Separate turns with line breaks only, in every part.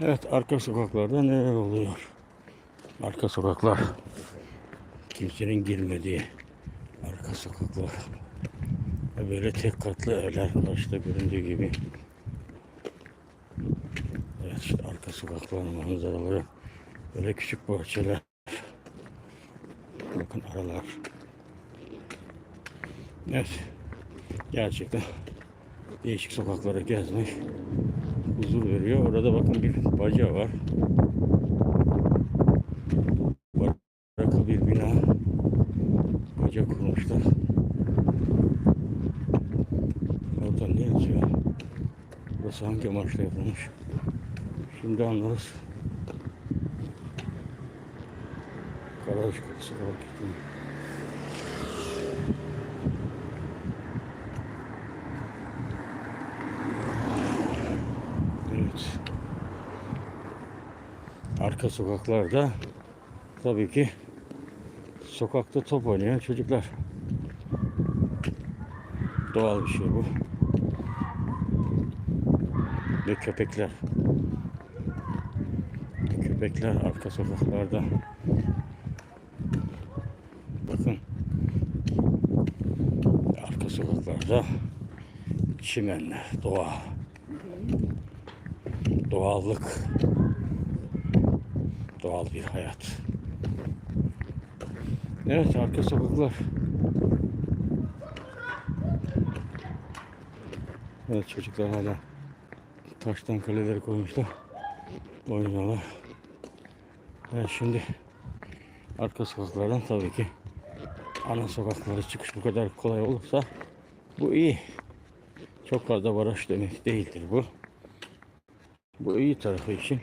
Evet arka sokaklarda neler oluyor? Arka sokaklar. Kimsenin girmediği arka sokaklar. Böyle tek katlı evler karşıda göründüğü gibi. Evet işte arka sokakların manzaraları. Böyle küçük bahçeler. Bakın aralar. Evet. Gerçekten değişik sokaklara gezmek huzur veriyor. Orada bakın bir baca var. Baraka bir bina. Baca kurmuşlar. Orada ne yazıyor? Burası hangi amaçla yapılmış? Şimdi anlarız. Garaj kapısı var. Evet. Arka sokaklarda tabii ki sokakta top oynayan çocuklar. Doğal bir şey bu. Ve köpekler. Köpekler arka sokaklarda. Bakın. Arka sokaklarda çimenler, doğa doğallık, doğal bir hayat. Evet arka sokaklar. Evet çocuklar hala taştan kaleleri koymuşlar. Oynuyorlar. Evet şimdi arka sokaklardan tabii ki ana sokaklara çıkış bu kadar kolay olursa bu iyi. Çok fazla baraj demek değildir bu. Bu iyi tarafı için.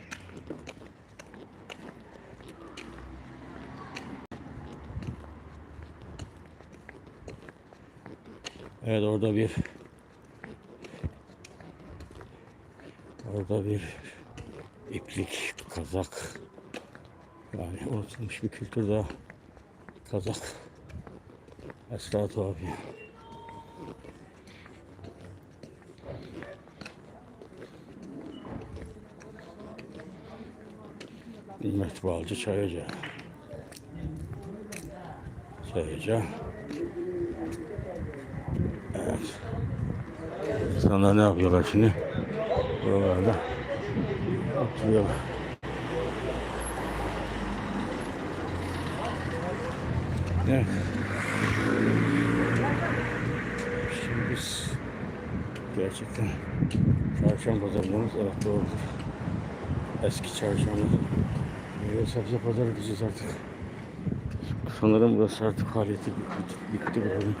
Evet orada bir orada bir iplik kazak yani unutulmuş bir kültür daha kazak Esra tuhaf ya. Nimet Balcı Çayıca. Çayıca. İnsanlar ne yapıyorlar şimdi? Buralarda oturuyorlar. Evet. Şimdi biz gerçekten çarşamba pazarındayız. Evet doğrudur. Eski çarşamba. Meyve sebze pazarı gideceğiz artık. Sanırım burası artık faaliyeti bitti, bitti buranın.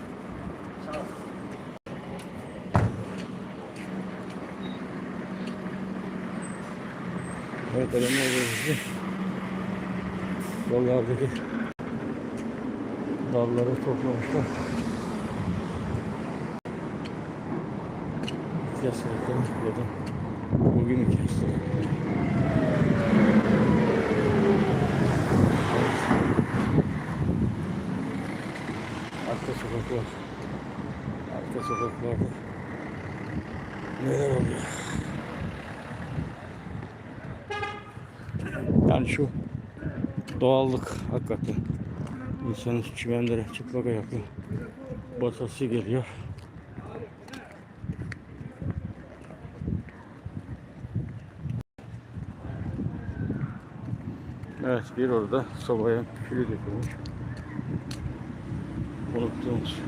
Evet adamlar bizi yollardaki dalları toplamışlar. Kesinlikle ya da bugün kesinlikle. Arka sokaklar. Arka sokaklarda neler oluyor? Yani şu doğallık hakikaten insanın çimenlere çıplak ayakla basası geliyor. Evet bir orada sobaya kül dökülmüş. Unuttuğumuz.